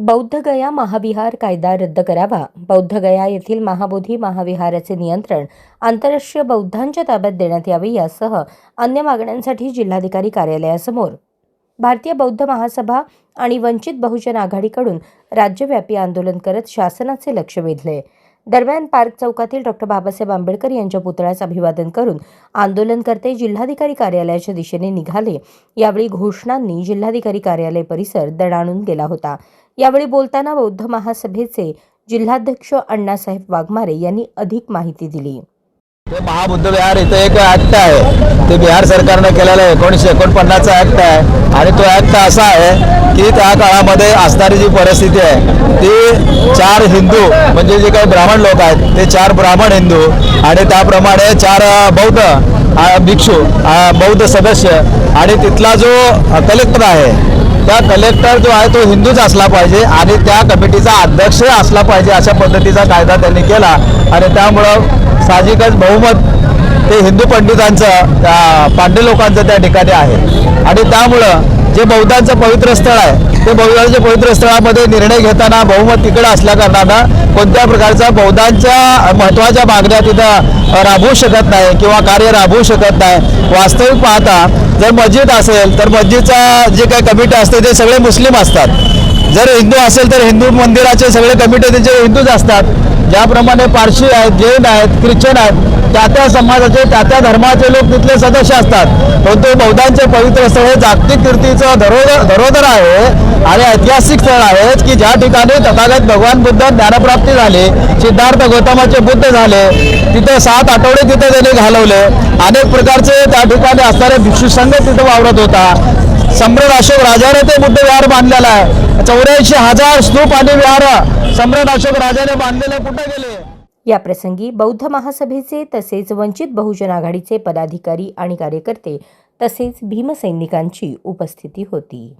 बौद्धगया महाविहार कायदा रद्द करावा. बौद्धगया येथील महाबोधी महाविहाराचे नियंत्रण आंतरराष्ट्रीय बौद्धांच्या ताब्यात देण्यात यावे यासह अन्य मागण्यांसाठी जिल्हाधिकारी कार्यालयासमोर. भारतीय बौद्ध महासभा आणि वंचित बहुजन आघाडीकडून राज्यव्यापी आंदोलन करत शासनाचे लक्ष वेधले. दरम्यान पार्क चौकातील डॉक्टर बाबासाहेब आंबेडकर यांच्या पुतळ्यास अभिवादन करून आंदोलनकर्ते जिल्हाधिकारी कार्यालयाच्या दिशेने निघाले. यावेळी घोषणांनी जिल्हाधिकारी कार्यालय परिसर दणाणून गेला होता. यावेळी बोलताना बौद्ध महासभेचे जिल्हाध्यक्ष अण्णासाहेब वाघमारे यांनी अधिक माहिती दिली. ते महाबुद्ध विहार इथं एक ऍक्ट आहे. ते बिहार सरकारनं केलेलं आहे. एकोणीसशे एकोणपन्नासचा ऍक्ट आहे. आणि तो ऍक्ट असा आहे की त्या काळामध्ये असणारी जी परिस्थिती आहे ती चार हिंदू म्हणजे जे काही ब्राह्मण लोक आहेत ते चार ब्राह्मण हिंदू आणि त्याप्रमाणे चार बौद्ध भिक्षू बौद्ध सदस्य आणि तिथला जो कलेक्टर आहे त्या कलेक्टर जो आहे तो हिंदूच असला पाहिजे आणि त्या कमिटीचा अध्यक्ष असला पाहिजे अशा पद्धतीचा कायदा त्यांनी केला. आणि त्यामुळं साहजिकच बहुमत ते हिंदू पंडितांचं त्या पांडे लोकांचं त्या ठिकाणी आहे. आणि त्यामुळं जे बौद्धांचं पवित्र स्थळ आहे ते बौद्धांच्या पवित्र स्थळामध्ये निर्णय घेताना बहुमत तिकडे असल्याकारणानं कोणत्या प्रकारचा बौद्धांच्या महत्त्वाच्या मागण्या तिथं राबवू शकत नाही किंवा कार्य राबवू शकत नाही. वास्तविक पाहता जर मस्जिद असेल तर मस्जिदचा जे काही कमिटी असते ते सगळे मुस्लिम असतात. जर हिंदू असेल तर हिंदू मंदिराचे सगळे कमिटी त्यांचे हिंदूच असतात. ज्याप्रमाणे पारशी आहेत जैन आहेत ख्रिश्चन आहेत त्या त्या समाजाचे त्या त्या धर्माचे लोक तिथले सदस्य असतात. परंतु बौद्धांचे पवित्र स्थळ हे जागतिक कीर्तीचं धरोधर धरोधर आहे आणि ऐतिहासिक स्थळ आहेत की ज्या ठिकाणी तथागत भगवान बुद्ध ज्ञानप्राप्ती झाली सिद्धार्थ गौतमाचे बुद्ध झाले तिथे सात आठवडे तिथे त्यांनी घालवले. अनेक प्रकारचे त्या ठिकाणी असणारे भिक्षू संघ तिथे वावरत होता. सम्राट अशोक राजाने ते बुद्ध विहार बांधलेला आहे. चौऱ्याऐंशी हजार स्तूप आणि विहार सम्राट अशोक राजाने बांधलेले कुठे गेले? याप्रसंगी बौद्ध महासभेचे तसेच वंचित बहुजन आघाडीचे पदाधिकारी आणि कार्यकर्ते तसेच भीमसैनिकांची उपस्थिती होती.